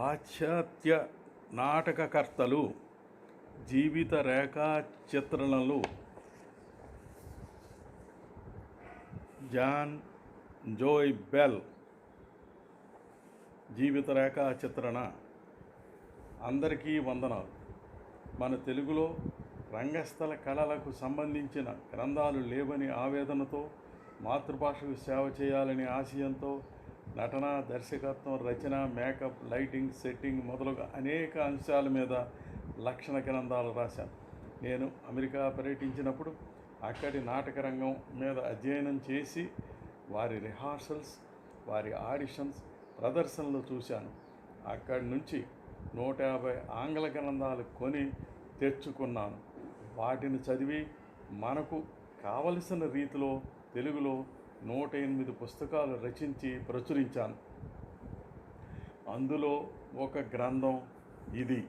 పాశ్చాత్య నాటకకర్తలు జీవిత రేఖా చిత్రణలు John Joy Bell జీవిత రేఖా చిత్రణ అందరికీ వందనాలు. మన తెలుగులో రంగస్థల కళలకు సంబంధించిన గ్రంథాలు లేవని ఆవేదనతో మాతృభాషకు సేవ చేయాలని ఆశయంతో నటన దర్శకత్వం రచన మేకప్ లైటింగ్ సెట్టింగ్ మొదలుగా అనేక అంశాల మీద లక్షణ గ్రంథాలు రాశాను. నేను అమెరికా పర్యటించినప్పుడు అక్కడి నాటక రంగం మీద అధ్యయనం చేసి వారి రిహార్సల్స్ వారి ఆడిషన్స్ ప్రదర్శనలు చూశాను. అక్కడి నుంచి నూట యాభై ఆంగ్ల గ్రంథాలు కొని తెచ్చుకున్నాను. వాటిని చదివి మనకు కావలసిన రీతిలో తెలుగులో నూట ఎనిమిది పుస్తకాలు రచించి ప్రచురించాను. అందులో ఒక గ్రంథం ఇది.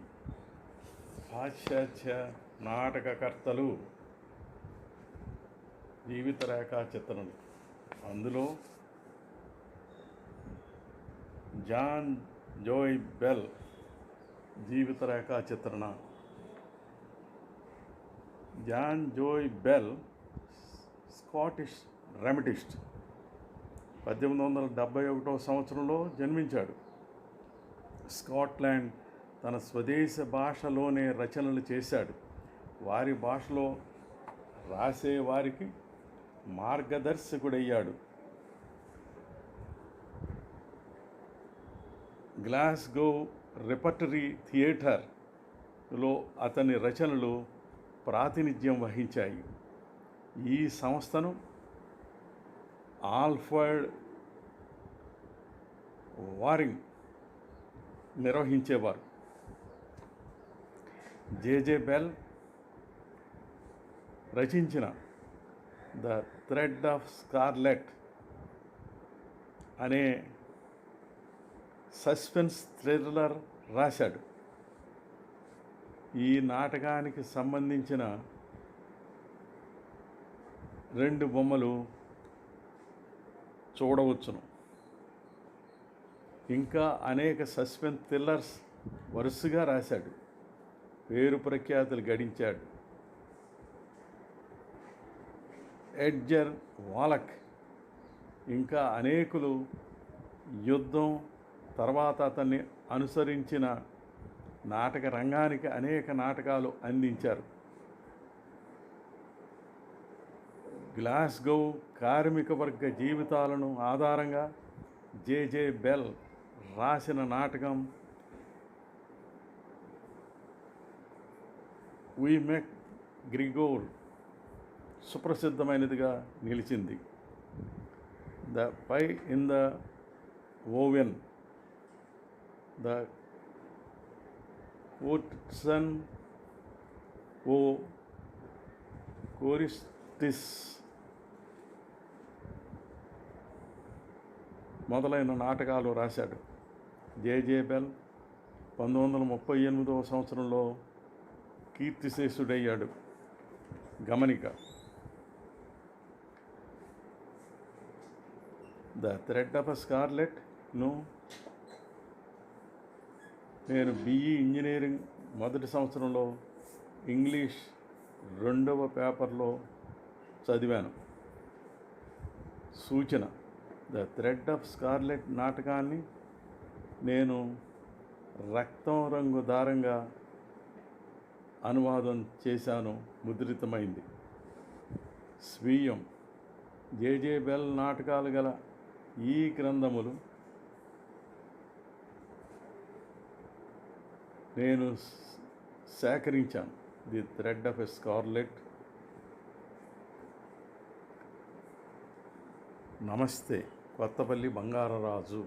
పాశ్చాత్య నాటకకర్తలు జీవిత రేఖా చిత్రణలు అందులో జాన్ జోయ్ బెల్ జీవిత రేఖా చిత్రణ జాన్ జోయ్ బెల్ స్కాటిష్ రెమటిస్ట్ పద్దెనిమిది వందల డెబ్భై ఒకటో సంవత్సరంలో జన్మించాడు. స్కాట్లాండ్ తన స్వదేశ భాషలోనే రచనలు చేశాడు. వారి భాషలో రాసే వారికి మార్గదర్శకుడయ్యాడు. గ్లాస్గో రిపర్టరీ థియేటర్లో అతని రచనలు ప్రాతినిధ్యం వహించాయి. ఈ సంస్థను ఆల్ఫర్డ్ వారింగ్ నిర్వహించేవారు. జేజే బెల్ రచించిన ద థ్రెడ్ ఆఫ్ స్కార్లెట్ అనే సస్పెన్స్ థ్రిల్లర్ రాశాడు. ఈ నాటకానికి సంబంధించిన రెండు బొమ్మలు చూడవచ్చును. ఇంకా అనేక సస్పెన్స్ థ్రిల్లర్స్ వరుసగా రాశాడు. పేరు ప్రఖ్యాతులు గడించాడు. ఎడ్జర్ వాలక్ ఇంకా అనేకులు యుద్ధం తర్వాత అతన్ని అనుసరించిన నాటక రంగానికి అనేక నాటకాలు అందించారు. గ్లాస్గో కార్మిక వర్గ జీవితాలను ఆధారంగా జేజే బెల్ రాసిన నాటకం వీ గ్రిగోర్ సుప్రసిద్ధమైనదిగా నిలిచింది. The pie in the oven the ఓట్సన్ ఓ కోరిస్టిస్ మొదలైన నాటకాలు రాశాడు. జేజే బెల్ పంతొమ్మిది వందల ముప్పై ఎనిమిదవ సంవత్సరంలో కీర్తిశేషుడయ్యాడు. గమనిక. ద థ్రెడ్ ఆఫ్ అ స్కార్లెట్ను నేను బిఈ ఇంజనీరింగ్ మొదటి సంవత్సరంలో ఇంగ్లీష్ రెండవ పేపర్లో చదివాను. సూచన. ద థ్రెడ్ ఆఫ్ స్కార్లెట్ నాటకాన్ని నేను రక్తం రంగు దారంగా అనువాదం చేశాను ముద్రితమైంది. స్వీయం జేజే బెల్ నాటకాలు గల ఈ గ్రంథములు నేను సేకరించాను. The thread of a scarlet. నమస్తే. కొత్తపల్లి బంగారరాజు